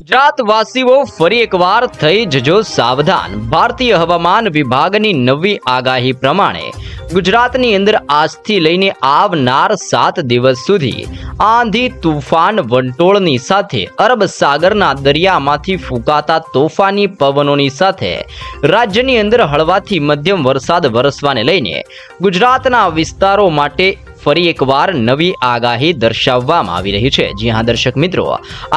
ગુજરાતવાસીઓ ફરી એકવાર થઈ જજો સાવધાન. ભારતીય હવામાન વિભાગની નવી આગાહી પ્રમાણે ગુજરાતની અંદર આજથી લઈને આવનાર સાત દિવસ સુધી આંધી તુફાન વંટોળની સાથે, અરબ સાગરના દરિયામાંથી ફૂંકાતા તોફાની પવનોની સાથે, રાજ્યની અંદર હળવાથી મધ્યમ વરસાદ વરસવાને લઈને ગુજરાતના વિસ્તારો માટે ફરી એકવાર નવી આગાહી દર્શાવવામાં આવી રહી છે. જી હા, દર્શક મિત્રો,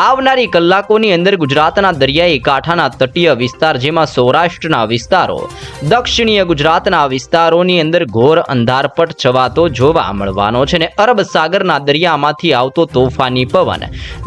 આવનારી કલાકોની અંદર ગુજરાતના દરિયાઈ કાંઠાના તટીય વિસ્તાર જેમાં સૌરાષ્ટ્રના વિસ્તારો, દક્ષિણીય ગુજરાતના વિસ્તારોની અંદર ઘોર અંધારપટ છવાતો જોવા મળવાનો છે ને અરબ સાગરના દરિયામાંથી આવતો તોફાની પવન,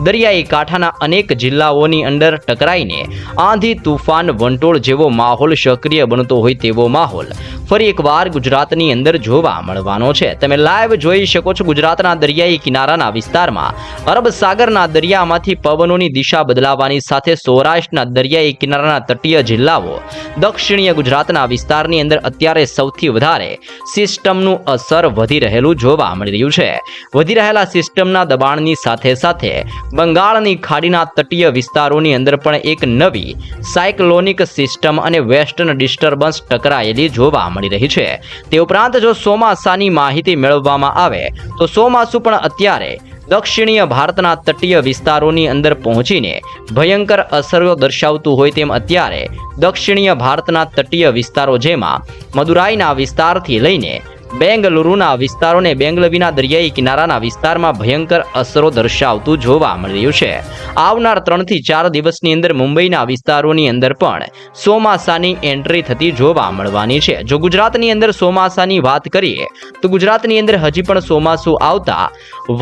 દરિયાઈ કાંઠાના અનેક જિલ્લાઓની અંદર ટકરાઈને આંધી તુફાન વંટોળ જેવો માહોલ સક્રિય બનતો હોય તેવો માહોલ ફરી એકવાર ગુજરાતની અંદર જોવા મળવાનો છે. તમે લાઈવ જોઈ શકો છો ગુજરાતના દરિયાઈ કિનારાના વિસ્તારમાં. અરબ સાગરના દરિયામાંથી પવનોની દિશા બદલાવાની સાથે સૌરાષ્ટ્રના દરિયાઈ કિનારાના તટીય જિલ્લાઓ દક્ષિણીય ગુજરાતના વિસ્તારની અંદર અત્યારે સૌથી વધારે સિસ્ટમનું અસર વધી રહેલું જોવા મળી રહ્યું છે. વધી રહેલા સિસ્ટમના દબાણની સાથે સાથે બંગાળની ખાડીના તટીય વિસ્તારોની અંદર પણ એક નવી સાયક્લોનિક સિસ્ટમ અને વેસ્ટર્ન ડિસ્ટર્બન્સ ટકરાયેલી જોવા મળી રહી છે. તે ઉપરાંત જો ચોમાસાની માહિતી મેળવવામાં આવે, તો ચોમાસું પણ અત્યારે દક્ષિણીય ભારતના તટીય વિસ્તારોની અંદર પહોંચીને ભયંકર અસરો દર્શાવતું હોય તેમ અત્યારે દક્ષિણીય ભારતના તટીય વિસ્તારો જેમાં મદુરાઈના વિસ્તારથી લઈને બેંગલુરુના વિસ્તારોને બેંગલવીના દરિયાઈ કિનારાના વિસ્તારમાં ભયંકર અસરો દર્શાવતું જોવા મળી રહ્યું છે. આવનાર ત્રણથી ચાર દિવસની અંદર મુંબઈના વિસ્તારોની અંદર પણ ચોમાસાની એન્ટ્રી થતી જોવા મળવાની છે. જો ગુજરાતની અંદર ચોમાસાની વાત કરીએ, તો ગુજરાતની અંદર હજી પણ ચોમાસું આવતા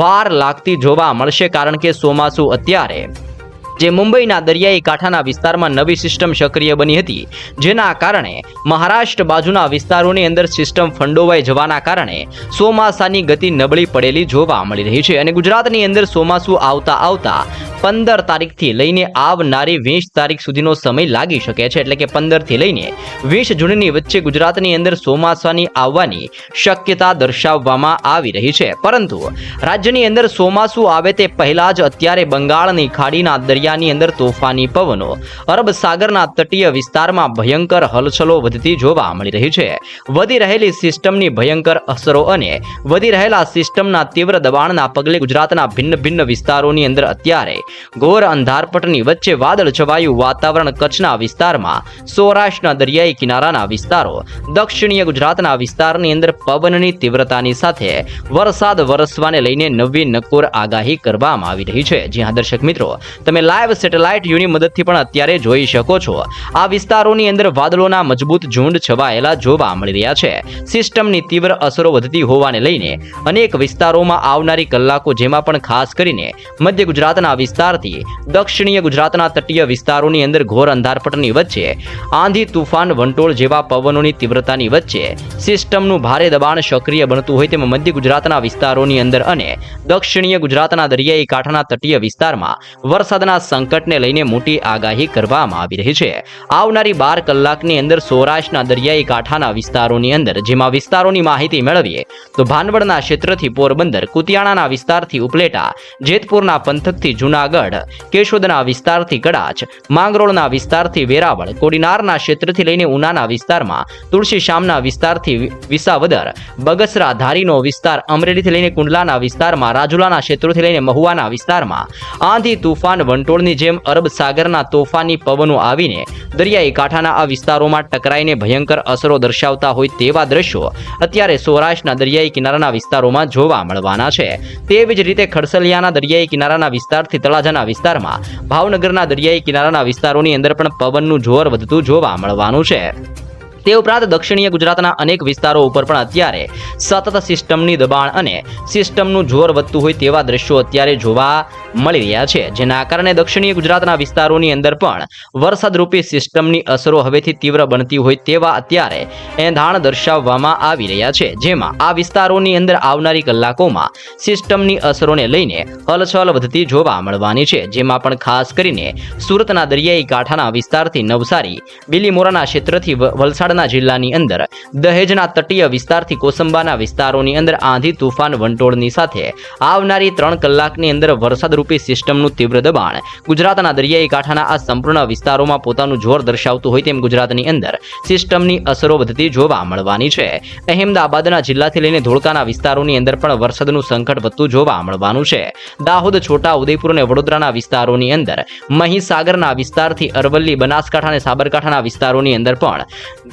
વાર લાગતી જોવા મળશે કારણ કે ચોમાસું અત્યારે જે મુંબઈના દરિયાઈ કાંઠાના વિસ્તારમાં નવી સિસ્ટમ સક્રિય બની હતી, જેના કારણે મહારાષ્ટ્ર બાજુના વિસ્તારોની અંદર સિસ્ટમ ફંડોવાઈ જવાના કારણે ચોમાસાની ગતિ નબળી પડેલી જોવા મળી રહી છે. અને ગુજરાતની અંદર ચોમાસું આવતા આવતા પંદર તારીખથી લઈને આવનારી વીસ તારીખ સુધીનો સમય લાગી શકે છે. એટલે કે પંદરથી લઈને વીસ જૂનની વચ્ચે ગુજરાતની અંદર ચોમાસાની આવવાની શક્યતા દર્શાવવામાં આવી રહી છે. પરંતુ રાજ્યની અંદર ચોમાસું આવે તે પહેલાં જ અત્યારે બંગાળની ખાડીના દરિયાની અંદર તોફાની પવનો, અરબ સાગરના તટીય વિસ્તારમાં ભયંકર હલચલો વધતી જોવા મળી રહી છે. વધી રહેલી સિસ્ટમની ભયંકર અસરો અને વધી રહેલા સિસ્ટમના તીવ્ર દબાણના પગલે ગુજરાતના ભિન્ન ભિન્ન વિસ્તારોની અંદર અત્યારે ઘોર અંધારપટની વચ્ચે વાદળ છવાયું વાતાવરણ કચ્છના વિસ્તારમાં. સૌરાષ્ટ્રના દરિયાઈ કિનારાના વિસ્તારો, દક્ષિણીય ગુજરાતના વિસ્તારની અંદર પવનની તીવ્રતાની સાથે વરસાદ વરસવાને લઈને નવી નકોર આગાહી કરવામાં આવી રહી છે. જ્યાં દર્શક મિત્રો, તમે લાઈવ સેટેલાઇટ યુની મદદથી પણ અત્યારે જોઈ શકો છો. આ વિસ્તારોની અંદર વાદળોના મજબૂત ઝુંડ છવાયેલા જોવા મળી રહ્યા છે. સિસ્ટમની તીવ્ર અસરો વધતી હોવાને લઈને અનેક વિસ્તારોમાં આવનારી કલાકો જેમાં પણ ખાસ કરીને મધ્ય ગુજરાતના વિસ્તારથી દક્ષિણીય ગુજરાતના તટીય વિસ્તારોની અંદર ઘોર અંધારપટની વચ્ચે, આંધી તુફાન વંટોળ જેવા પવનોની તીવ્રતાની વચ્ચે સિસ્ટમનું ભારે દબાણ સક્રિય બનતું હોય તેમ મધ્ય ગુજરાતના વિસ્તારોની અંદર અને દક્ષિણીય ગુજરાતના દરિયાઈ કાંઠાના તટીય વિસ્તારમાં વરસાદના સંકટને લઈને મોટી આગાહી કરવામાં આવી રહી છે. આવનારી બાર કલાકની અંદર સૌરાષ્ટ્રના દરિયાઈ કાંઠાના વિસ્તારોની અંદર, જેમાં વિસ્તારોની માહિતી મેળવીએ, તો ભાનવડના ક્ષેત્રથી પોરબંદર, કુતિયાણાના વિસ્તારથી ઉપલેટા, જેતપુરના પંથકથી જૂનાગઢ કેશોદના વિસ્તારથી કડાચ, માંગરોળના વિસ્તારથી વેરાવળ, કોડીનારના ક્ષેત્રથી લઈને ઉનાના વિસ્તારમાં તુલસી વિસ્તારથી વિસાવદર, બગસરા ધારીનો વિસ્તાર, અમરેલીથી લઈને કુંડલાના વિસ્તારમાં, રાજુલાના ક્ષેત્રોથી લઈને મહુવાના વિસ્તારમાં, આંધી તુફાન વંટોળની જેમ અરબ સાગરના તોફાની પવનો આવીને, દરિયાઈ કાંઠાના આ વિસ્તારોમાં ટકરાઈને ભયંકર અસરો દર્શાવતા હોય તેવા દ્રશ્યો અત્યારે સૌરાષ્ટ્રના દરિયાઈ કિનારાના વિસ્તારોમાં જોવા મળવાના છે. તેવી જ રીતે ખડસલિયાના દરિયાઈ કિનારાના વિસ્તારથી તળાજાના વિસ્તારમાં ભાવનગરના દરિયાઈ કિનારાના વિસ્તારોની અંદર પણ પવનનું જોર વધતું જોવા મળવાનું છે. તે ઉપરાંત દક્ષિણીય ગુજરાતના અનેક વિસ્તારો ઉપર પણ અત્યારે સતત સિસ્ટમની દબાણ અને સિસ્ટમનું જોર વધતું હોય તેવા દ્રશ્યો અત્યારે જોવા મળી રહ્યા છે. જેના કારણે દક્ષિણીય ગુજરાતના વિસ્તારોની અંદર પણ વરસાદરૂપી સિસ્ટમની અસરો હવેથી તીવ્ર બનતી હોય તેવા અત્યારે એંધાણ દર્શાવવામાં આવી રહ્યા છે. જેમાં આ વિસ્તારોની અંદર આવનારી કલાકોમાં સિસ્ટમની અસરોને લઈને હલચલ વધતી જોવા મળવાની છે. જેમાં પણ ખાસ કરીને સુરતના દરિયાઈ કાંઠાના વિસ્તારથી નવસારી, બિલીમોરાના ક્ષેત્રથી વલસાડ વલસાડના જિલ્લાની અંદર દહેજના તટીય વિસ્તારથી કોસંબાના વિસ્તારોની અંદર આંધી તુફાન વંટોળની સાથે આવનારી ત્રણ કલાકની અંદર વરસાદરૂપી સિસ્ટમનું તીવ્ર દબાણ ગુજરાતના દરિયાઈ કાંઠાના આ સંપૂર્ણ વિસ્તારોમાં પોતાનું જોર દર્શાવતું હોય તેમ ગુજરાતની અંદર સિસ્ટમની અસરો વધતી જોવા મળવાની છે. અહેમદાબાદના જિલ્લાથી લઈને ધોળકાના વિસ્તારોની અંદર પણ વરસાદનું સંકટ વધતું જોવા મળવાનું છે. દાહોદ, છોટા, ઉદયપુર અને વડોદરાના વિસ્તારોની અંદર મહીસાગરના વિસ્તારથી અરવલ્લી, બનાસકાંઠા અને સાબરકાંઠાના વિસ્તારોની અંદર પણ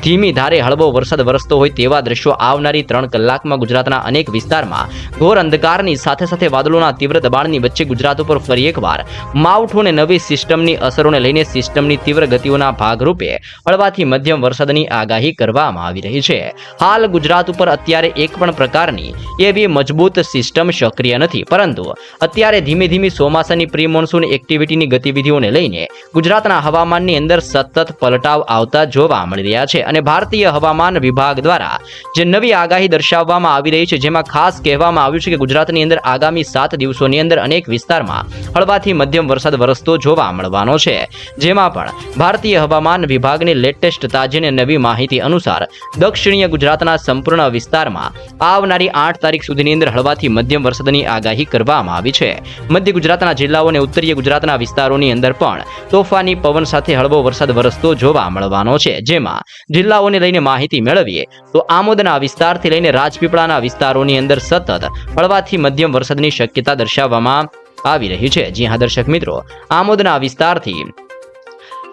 ધીમી ધારે હળવો વરસાદ વરસતો હોય તેવા દ્રશ્યો આવનારી ત્રણ કલાકમાં ગુજરાતના અનેક વિસ્તારમાં ઘોર અંધકારની સાથે સાથે વાદળોના તીવ્ર દબાણની વચ્ચે ગુજરાત ઉપર ફરી એકવાર માવઠું અને નવી સિસ્ટમની અસરોને લઈને સિસ્ટમની તીવ્ર ગતિઓના ભાગરૂપે હળવાથી મધ્યમ વરસાદની આગાહી કરવામાં આવી રહી છે. હાલ ગુજરાત ઉપર અત્યારે એક પણ પ્રકારની એવી મજબૂત સિસ્ટમ સક્રિય નથી. પરંતુ અત્યારે ધીમે ધીમે ચોમાસાની પ્રી મોન્સૂન એક્ટિવિટીની ગતિવિધિઓને લઈને ગુજરાતના હવામાનની અંદર સતત પલટાવ આવતા જોવા મળી રહ્યા છે અને ભારતીય હવામાન વિભાગ દ્વારા જે નવી આગાહી દર્શાવવામાં આવી રહી છે, જેમાં ખાસ કહેવામાં આવ્યું છે કે ગુજરાતની અંદર આગામી સાત દિવસોની અંદર અનેક વિસ્તારમાં હળવાથી મધ્યમ વરસાદ વરસતો જોવા મળવાનો છે. જેમાં પણ ભારતીય હવામાન વિભાગની લેટેસ્ટ તાજી અને નવી માહિતી અનુસાર દક્ષિણીય ગુજરાતના સંપૂર્ણ વિસ્તારમાં આવનારી આઠ તારીખ સુધીની અંદર હળવાથી મધ્યમ વરસાદની આગાહી કરવામાં આવી છે. મધ્ય ગુજરાતના જિલ્લાઓ અને ઉત્તરીય ગુજરાતના વિસ્તારોની અંદર પણ તોફાની પવન સાથે હળવો વરસાદ વરસતો જોવા મળવાનો છે. જેમાં જિલ્લાઓને લઈને માહિતી મેળવીએ, તો આમોદના વિસ્તારથી લઈને રાજપીપળાના વિસ્તારોની અંદર સતત હળવાથી મધ્યમ વરસાદની શક્યતા દર્શાવવામાં આવી રહી છે. જી હા, દર્શક મિત્રો, આમોદના વિસ્તારથી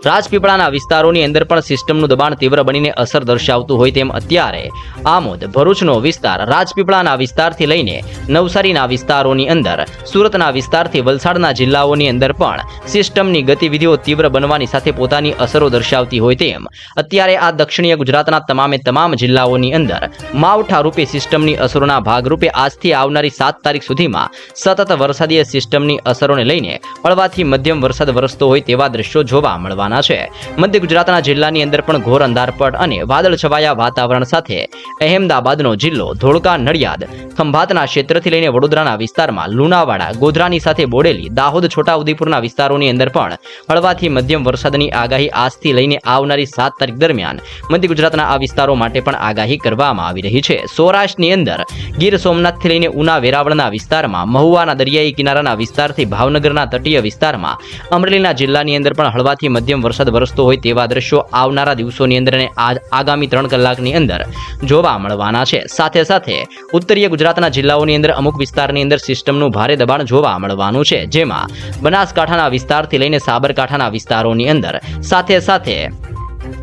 રાજપીપળાના વિસ્તારોની અંદર પણ સિસ્ટમનું દબાણ તીવ્ર બનીને અસર દર્શાવતું હોય તેમ અત્યારે આમોદ ભરૂચનો વિસ્તાર રાજપીપળાના વિસ્તારથી લઈને નવસારીના વિસ્તારોની અંદર, સુરતના વિસ્તારથી વલસાડના જિલ્લાઓની અંદર પણ સિસ્ટમની ગતિવિધિઓ તીવ્ર બનવાની સાથે પોતાની અસરો દર્શાવતી હોય તેમ, અત્યારે આ દક્ષિણીય ગુજરાતના તમામે તમામ જિલ્લાઓની અંદર માવઠા રૂપે સિસ્ટમની અસરોના ભાગરૂપે આજથી આવનારી સાત તારીખ સુધીમાં સતત વરસાદીય સિસ્ટમની અસરોને લઈને હળવાથી મધ્યમ વરસાદ વરસતો હોય તેવા દ્રશ્યો જોવા મળવાના છે. મધ્ય ગુજરાતના જિલ્લાની અંદર પણ ઘોર અંધારપટ અને વાદળ છવાયા વાતાવરણ સાથે અહેમદાબાદનો જિલ્લો ધોળકા નડિયાદ, ખંભાતના ક્ષેત્રથી લઈને વડોદરાના વિસ્તારમાં લુણાવાડા, ગોધરાની સાથે બોડેલી, દાહોદ, છોટાઉદેપુરના વિસ્તારોની અંદર પણ હળવાથી મધ્યમ વરસાદની આગાહી આજથી લઈને આવનારી સાત તારીખ દરમિયાન મધ્ય ગુજરાતના આ વિસ્તારો માટે પણ આગાહી કરવામાં આવી રહી છે. સૌરાષ્ટ્રની અંદર ગીર સોમનાથથી લઈને ઉના વેરાવળના વિસ્તારમાં, મહુવાના દરિયાઈ કિનારાના વિસ્તારથી ભાવનગરના તટીય વિસ્તારમાં, અમરેલીના જિલ્લાની અંદર પણ હળવાથી મધ્યમ વરસાદ વરસતો હોય તેવા દ્રશ્યો આવનારા દિવસોની અંદર અને આગામી ત્રણ કલાકની અંદર જોવા મળવાના છે. સાથે સાથે ઉત્તરીય ગુજરાતના જિલ્લાઓની અંદર અમુક વિસ્તારની અંદર સિસ્ટમનું ભારે દબાણ જોવા મળવાનું છે. જેમાં બનાસકાંઠાના વિસ્તારથી લઈને સાબરકાંઠાના વિસ્તારોની અંદર સાથે સાથે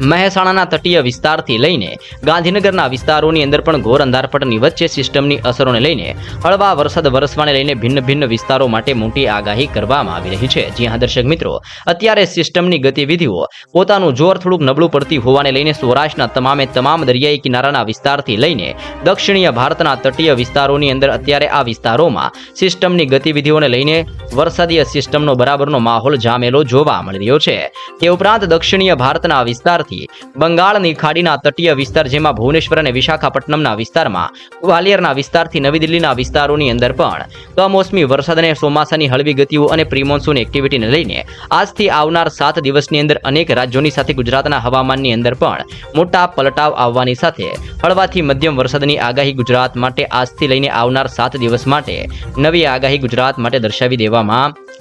મહેસાણાના તટીય વિસ્તારથી લઈને ગાંધીનગરના વિસ્તારોની અંદર પણ ઘોર અંધારપટની વચ્ચે સિસ્ટમની અસરોને લઈને હળવા વરસાદ વરસવાને લઈને ભિન્ન ભિન્ન વિસ્તારો માટે મોટી આગાહી કરવામાં આવી રહી છે. જ્યાં દર્શક મિત્રો, અત્યારે સિસ્ટમની ગતિવિધિઓ પોતાનું જોર થોડુંક નબળું પડતી હોવાને લઈને સૌરાષ્ટ્રના તમામે તમામ દરિયાઈ કિનારાના વિસ્તારથી લઈને દક્ષિણીય ભારતના તટીય વિસ્તારોની અંદર અત્યારે આ વિસ્તારોમાં સિસ્ટમની ગતિવિધિઓને લઈને વરસાદીય સિસ્ટમનો બરાબરનો માહોલ જામેલો જોવા મળી રહ્યો છે. તે ઉપરાંત દક્ષિણીય ભારતના વિસ્તારથી બંગાળની ખાડીના તટીય વિસ્તાર જેમાં ભુવનેશ્વર અને વિશાખાપટ્ટનમના વિસ્તારમાં, ગ્વાલિયરના વિસ્તારથી નવી દિલ્હીના વિસ્તારોની અંદર પણ કમોસમી વરસાદ અને ચોમાસાની હળવી ગતિઓ અને પ્રિમોન્સૂન એક્ટિવિટીને લઈને આજથી આવનાર સાત દિવસની અંદર અનેક રાજ્યોની સાથે ગુજરાતના હવામાનની અંદર પણ મોટા પલટાવ આવવાની સાથે હળવાથી મધ્યમ વરસાદની આગાહી ગુજરાત માટે આજથી લઈને આવનાર સાત દિવસ માટે નવી આગાહી ગુજરાત માટે દર્શાવી દેવામાં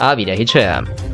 આવી રહી છે.